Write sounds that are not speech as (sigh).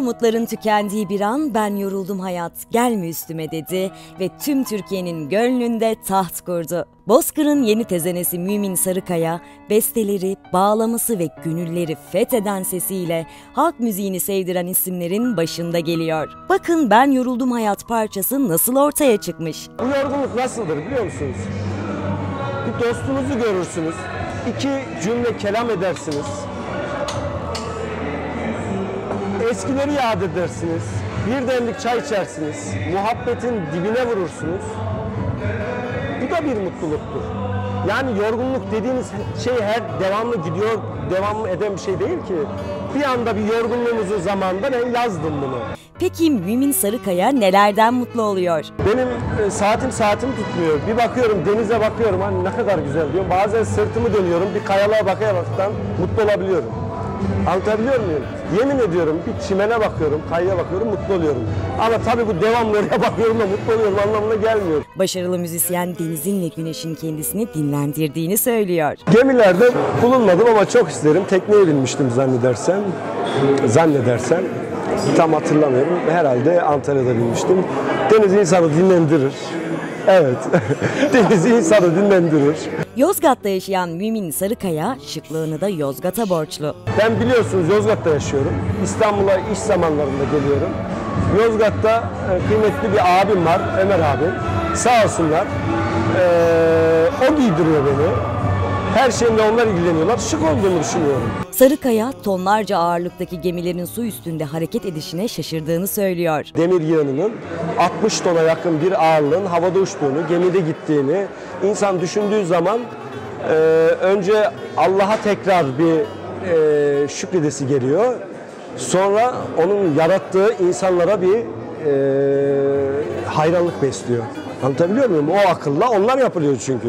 umutların tükendiği bir an ben yoruldum hayat gelme üstüme dedi ve tüm Türkiye'nin gönlünde taht kurdu. Bozkır'ın yeni tezenesi Mümin Sarıkaya, besteleri, bağlaması ve gönülleri fetheden sesiyle halk müziğini sevdiren isimlerin başında geliyor. Bakın Ben Yoruldum Hayat parçası nasıl ortaya çıkmış. Bu yorgunluk nasıldır biliyor musunuz? Bir dostunuzu görürsünüz, iki cümle kelam edersiniz, eskileri yad edersiniz, bir demlik çay içersiniz, muhabbetin dibine vurursunuz. Bu da bir mutluluktur. Yani yorgunluk dediğiniz şey her devamlı gidiyor, devamlı eden bir şey değil ki. Bir anda bir yorgunluğumuzun zamanında ben yazdım bunu. Peki Mümin Sarıkaya nelerden mutlu oluyor? Benim e, saatim saatim tutmuyor. Bir bakıyorum denize bakıyorum hani ne kadar güzel diyorum. Bazen sırtımı dönüyorum bir kayalığa bakaraktan mutlu olabiliyorum. Anlatabiliyor muyum? Yemin ediyorum bir çimene bakıyorum, kayaya bakıyorum mutlu oluyorum. Ama tabii bu devamlı oraya (laughs) bakıyorum da mutlu oluyorum anlamına gelmiyor. Başarılı müzisyen Deniz'in ve Güneş'in kendisini dinlendirdiğini söylüyor. Gemilerde bulunmadım ama çok isterim. Tekneye binmiştim zannedersem. Zannedersem. Tam hatırlamıyorum. Herhalde Antalya'da binmiştim. Deniz insanı dinlendirir. Evet. (laughs) Deniz insanı dinlendirir. Yozgat'ta yaşayan Mümin Sarıkaya şıklığını da Yozgat'a borçlu. Ben biliyorsunuz Yozgat'ta yaşıyorum. İstanbul'a iş zamanlarında geliyorum. Yozgat'ta e, kıymetli bir abim var, Ömer abi. Sağ olsunlar. Ee, o giydiriyor beni. Her şeyimle onlar ilgileniyorlar. Şık olduğumu düşünüyorum. Sarıkaya tonlarca ağırlıktaki gemilerin su üstünde hareket edişine şaşırdığını söylüyor. Demir yığınının 60 tona yakın bir ağırlığın havada uçtuğunu, gemide gittiğini insan düşündüğü zaman e, önce Allah'a tekrar bir e, şükredesi geliyor. Sonra onun yarattığı insanlara bir e, hayranlık besliyor. Anlatabiliyor muyum? O akılla onlar yapılıyor çünkü.